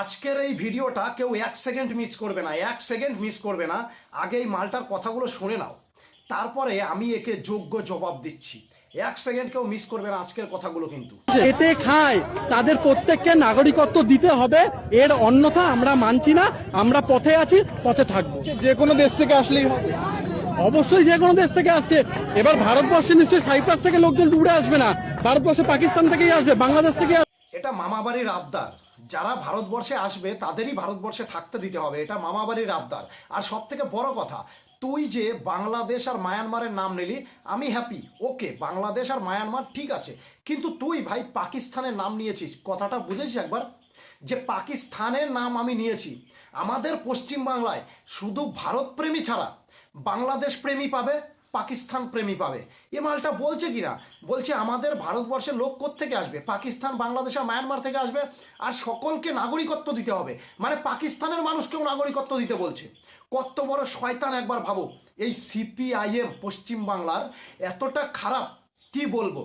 আজকের এই ভিডিওটা কেউ এক সেকেন্ড মিস করবে না এক সেকেন্ড মিস করবে না। আগে এই মালটার কথাগুলো শুনে নাও। তারপরে আমি একে যোগ্য জবাব দিচ্ছি। এক সেকেন্ড কেউ মিস করবে না আজকের কথাগুলো কিন্তু। খেটে খায়। তাদের প্রত্যেককে নাগরিকত্ব দিতে হবে। এর অন্যথা আমরা মানছি না। আমরা পথে আছি পথে থাকব। যে কোনো দেশ থেকে আসলেই হবে। অবশ্যই যে কোনো দেশ থেকে আসছে। এবার ভারতবর্ষে নিশ্চয়ই সাইপ্রাস থেকে লোকজন উড়ে আসবে না। ভারতবর্ষে পাকিস্তান থেকেই আসবে বাংলাদেশ থেকে আসবে। এটা মামাবাড়ির আবদার। যারা ভারতবর্ষে আসবে, তাদেরই ভারতবর্ষে থাকতে দিতে হবে। এটা মামাবাড়ির আবদার। আর সব থেকে বড় কথা, তুই যে বাংলাদেশ আর মায়ানমারের নাম নিলি, আমি হ্যাপি ওকে বাংলাদেশ আর মায়ানমার ঠিক আছে। কিন্তু তুই ভাই পাকিস্তানের নাম নিয়েছিস। কথাটা বুঝেছিস একবার? যে পাকিস্তানের নাম আমি নিয়েছি। আমাদের পশ্চিম বাংলায় শুধু ভারতপ্রেমী ছাড়া বাংলাদেশ প্রেমী পাবে পাকিস্তান প্রেমী পাবে। এ মালটা বলছে কি না বলছে আমাদের ভারতবর্ষের লোক থেকে আসবে? পাকিস্তান, বাংলাদেশ আর মায়ানমার থেকে আসবে আর সকলকে নাগরিকত্ব দিতে হবে। মানে পাকিস্তানের মানুষকেও নাগরিকত্ব দিতে বলছে। কত বড় শয়তান একবার ভাবো। এই সিপিআইএম পশ্চিম বাংলার এতটা খারাপ, কি বলব?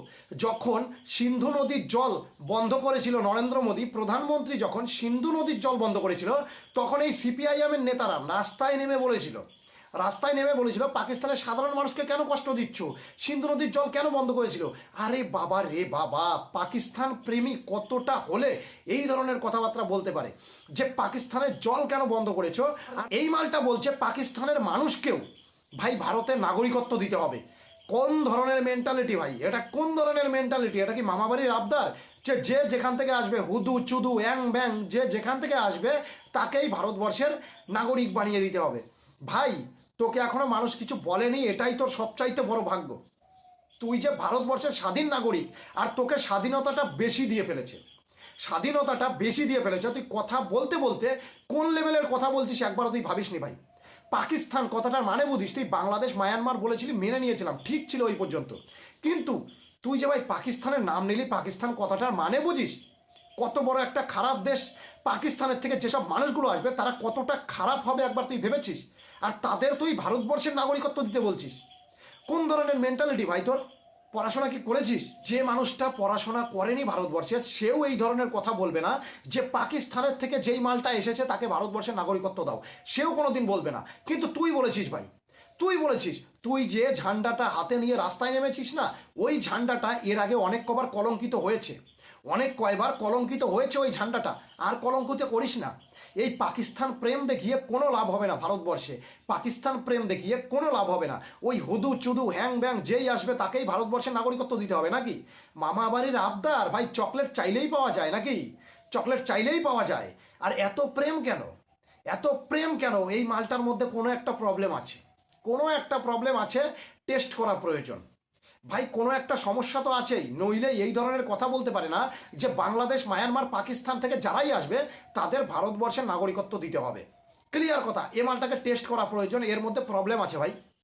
যখন সিন্ধু নদীর জল বন্ধ করেছিল নরেন্দ্র মোদী, প্রধানমন্ত্রী যখন সিন্ধু নদীর জল বন্ধ করেছিল, তখন এই সিপিআইএমের নেতারা রাস্তায় নেমে বলেছিল রাস্তায় নেমে বলেছিল, পাকিস্তানের সাধারণ মানুষকে কেন কষ্ট দিচ্ছ? সিন্ধু নদীর জল কেন বন্ধ করেছিল? আরে বাবা রে বাবা, পাকিস্তান প্রেমী কতটা হলে এই ধরনের কথাবার্তা বলতে পারে? যে পাকিস্তানের জল কেন বন্ধ করেছ? আর এই মালটা বলছে পাকিস্তানের মানুষকেও ভাই ভারতের নাগরিকত্ব দিতে হবে। কোন ধরনের মেন্টালিটি ভাই? এটা কোন ধরনের মেন্টালিটি এটা কি মামাবাড়ির আবদার? যে যে যেখান থেকে আসবে, হুদু, চুদু, অ্যাং ব্যাং, যে যেখান থেকে আসবে, তাকেই ভারতবর্ষের নাগরিক বানিয়ে দিতে হবে। ভাই তোকে এখনও মানুষ কিছু বলেনি, এটাই তোর সবচাইতে বড় ভাগ্য। তুই যে ভারতবর্ষের স্বাধীন নাগরিক, আর তোকে স্বাধীনতাটা বেশি দিয়ে ফেলেছে। স্বাধীনতাটা বেশি দিয়ে ফেলেছে। তুই কথা বলতে বলতে কোন লেভেলের কথা বলছিস একবারও তুই ভাবিসনি ভাই? পাকিস্তান কথাটার মানে বুঝিস, তুই বাংলাদেশ, মায়ানমার বলেছিলি, মেনে নিয়েছিলাম, ঠিক ছিল ওই পর্যন্ত। কিন্তু তুই যে ভাই পাকিস্তানের নাম নিলি, পাকিস্তান কথাটার মানে বুঝিস? কত বড় একটা খারাপ দেশ পাকিস্তানের থেকে যেসব মানুষগুলো আসবে, তারা কতটা খারাপ হবে একবার তুই ভেবেছিস? আর তাদের তুই ভারতবর্ষের নাগরিকত্ব দিতে বলছিস। কোন ধরনের মেন্টালিটি ভাই তোর? পড়াশোনা কি করেছিস? যে মানুষটা পড়াশোনা করেনি ভারতবর্ষের, সেও এই ধরনের কথা বলবে না যে পাকিস্তানের থেকে যেই মালটা এসেছে তাকে ভারতবর্ষের নাগরিকত্ব দাও। সেও কোনো দিন বলবে না। কিন্তু তুই বলেছিস ভাই, তুই বলেছিস, তুই যে ঝান্ডাটা হাতে নিয়ে রাস্তায় নেমেছিস না, ওই ঝান্ডাটা এর আগে অনেক কবার কলঙ্কিত হয়েছে। অনেক কয়বার কলঙ্কিত হয়েছে ওই ঝান্ডাটা। আর কলঙ্কিত করিস না। এই পাকিস্তান প্রেম দেখিয়ে কোনো লাভ হবে না ভারতবর্ষে। পাকিস্তান প্রেম দেখিয়ে কোনো লাভ হবে না। ওই হুদু চুদু হ্যাং ব্যাং যেই আসবে তাকেই ভারতবর্ষের নাগরিকত্ব দিতে হবে নাকি? মামা বাড়ির আবদার, ভাই, চকলেট চাইলেই পাওয়া যায় নাকি? চকলেট চাইলেই পাওয়া যায়। আর এত প্রেম কেন? এত প্রেম কেন? এই মালটার মধ্যে কোনো একটা প্রবলেম আছে। কোনো একটা প্রবলেম আছে টেস্ট করা প্রয়োজন। ভাই, কোনো একটা সমস্যা তো আছেই। নইলে এই ধরনের কথা বলতে পারে না যে বাংলাদেশ, মায়ানমার, পাকিস্তান থেকে যারাই আসবে, তাদের ভারতবর্ষের নাগরিকত্ব দিতে হবে। ক্লিয়ার কথা, এ মালটাকে টেস্ট করা প্রয়োজন, এর মধ্যে প্রবলেম আছে ভাই।